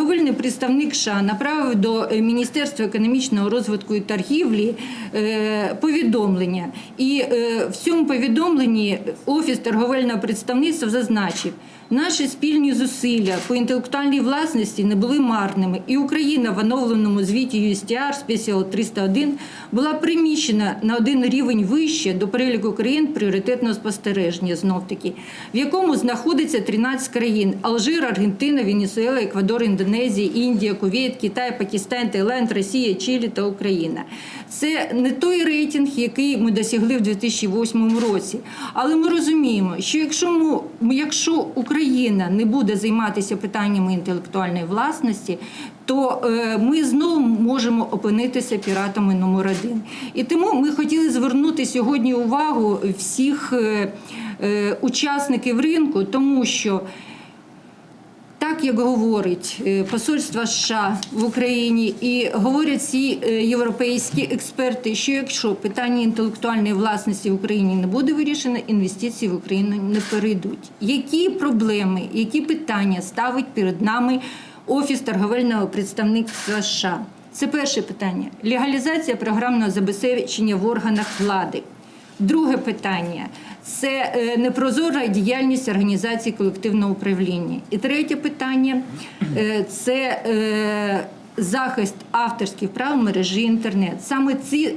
торговельний представник США направив до е, Міністерства економічного розвитку і торгівлі е, повідомлення. І е, в цьому повідомленні Офіс торговельного представництва зазначив, наші спільні зусилля по інтелектуальній власності не були марними, і Україна в оновленому звіті USTR Special 301 була приміщена на один рівень вище до переліку країн пріоритетного спостереження знов таки, в якому знаходиться 13 країн: Алжир, Аргентина, Венесуела, Еквадор, Індонезія, Індія, Кувейт, Китай, Пакистан, Таїланд, Росія, Чилі та Україна. Це не той рейтинг, який ми досягли в 2008 році. Але ми розуміємо, що якщо ми, якщо Україна не буде займатися питаннями інтелектуальної власності, то е, ми знову можемо опинитися піратами номер один. І тому ми хотіли звернути сьогодні увагу всіх е, е, учасників ринку, тому що. Так як говорить е, посольство США в Україні і говорять всі е, європейські експерти, що якщо питання інтелектуальної власності в Україні не буде вирішено, інвестиції в Україну не перейдуть. Які проблеми, які питання ставить перед нами Офіс торговельного представництва США? Це перше питання: легалізація програмного забезпечення в органах влади. Друге питання це е, непрозора діяльність організації колективного управління. І третє питання е, це е, захист авторських прав мережі інтернет. Саме ці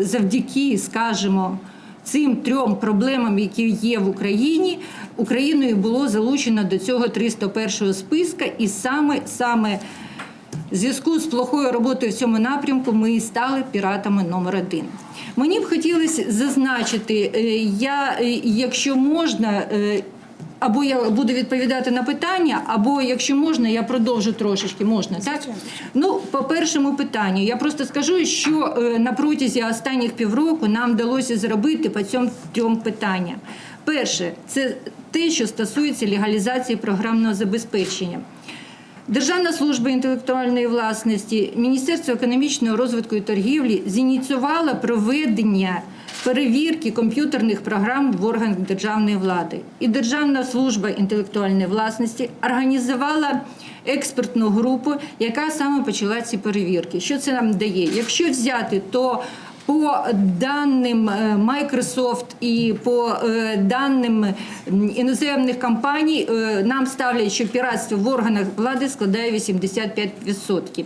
завдяки, скажімо, цим трьом проблемам, які є в Україні, Україною було залучено до цього 301 списка, і саме саме. В зв'язку з плохою роботою в цьому напрямку ми і стали піратами номер один. Мені б хотілося зазначити, е, я, е, якщо можна, е, або я буду відповідати на питання, або якщо можна, я продовжу трошечки. Можна так? Ну, по першому питанню, я просто скажу, що на протязі останніх півроку нам вдалося зробити по цьому трьом питанням. Перше, це те, що стосується легалізації програмного забезпечення. Державна служба інтелектуальної власності, Міністерство економічного розвитку і торгівлі зініціювало проведення перевірки комп'ютерних програм в органах державної влади. І Державна служба інтелектуальної власності організувала експертну групу, яка саме почала ці перевірки. Що це нам дає? Якщо взяти, то по даним е, Microsoft і по е, даним іноземних компаній е, нам ставлять, що піратство в органах влади складає 85%.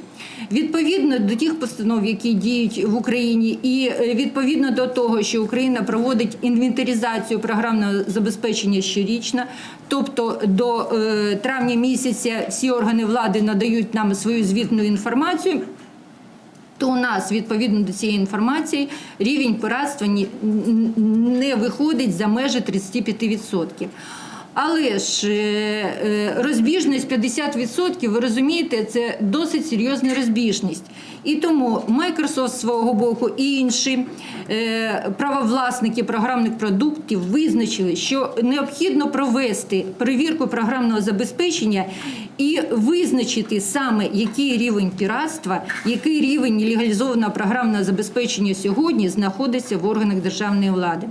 Відповідно до тих постанов, які діють в Україні, і відповідно до того, що Україна проводить інвентаризацію програмного забезпечення щорічно, тобто до травня місяця всі органи влади надають нам свою звітну інформацію то у нас відповідно до цієї інформації рівень пиратства не виходить за межі 35%. Але ж е, е, розбіжність 50%, ви розумієте, це досить серйозна розбіжність. І тому Microsoft з свого боку і інші е, правовласники програмних продуктів визначили, що необхідно провести перевірку програмного забезпечення і визначити саме який рівень піратства, який рівень легалізованого програмного забезпечення сьогодні знаходиться в органах державної влади.